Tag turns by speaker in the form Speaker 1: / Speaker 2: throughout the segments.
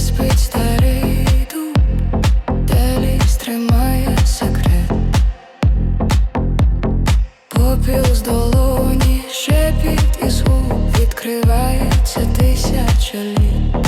Speaker 1: спить старий дуб, далі секрет, попіл з долоні, шепіт і звук відкривається тисяча літ.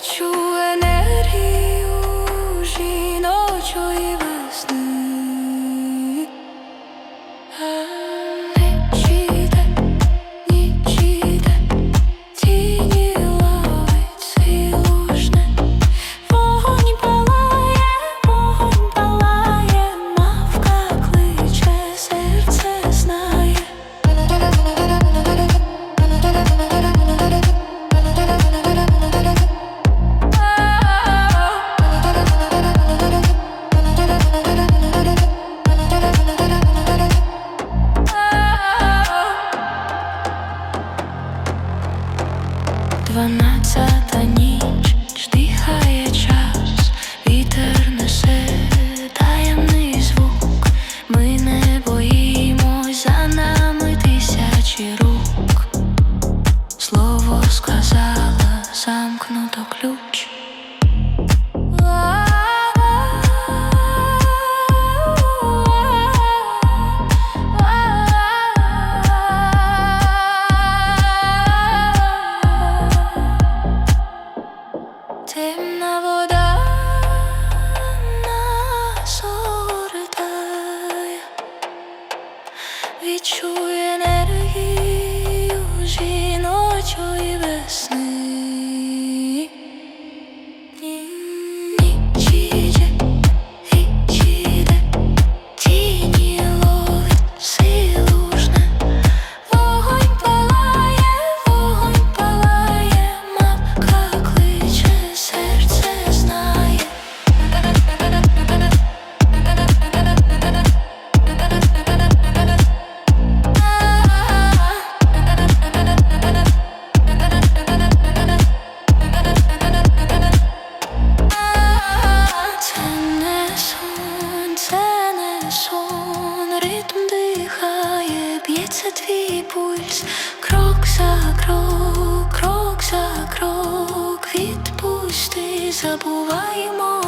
Speaker 1: Відчу Дванадцята ніч штихає час, вітер несе таємний звук. Ми не боїмось за нами тисячі рук. Слово сказала, замкнуто ключ. Відчує б'ється твій пульс, крок за крок, крок за крок, відпусти, забувай моли.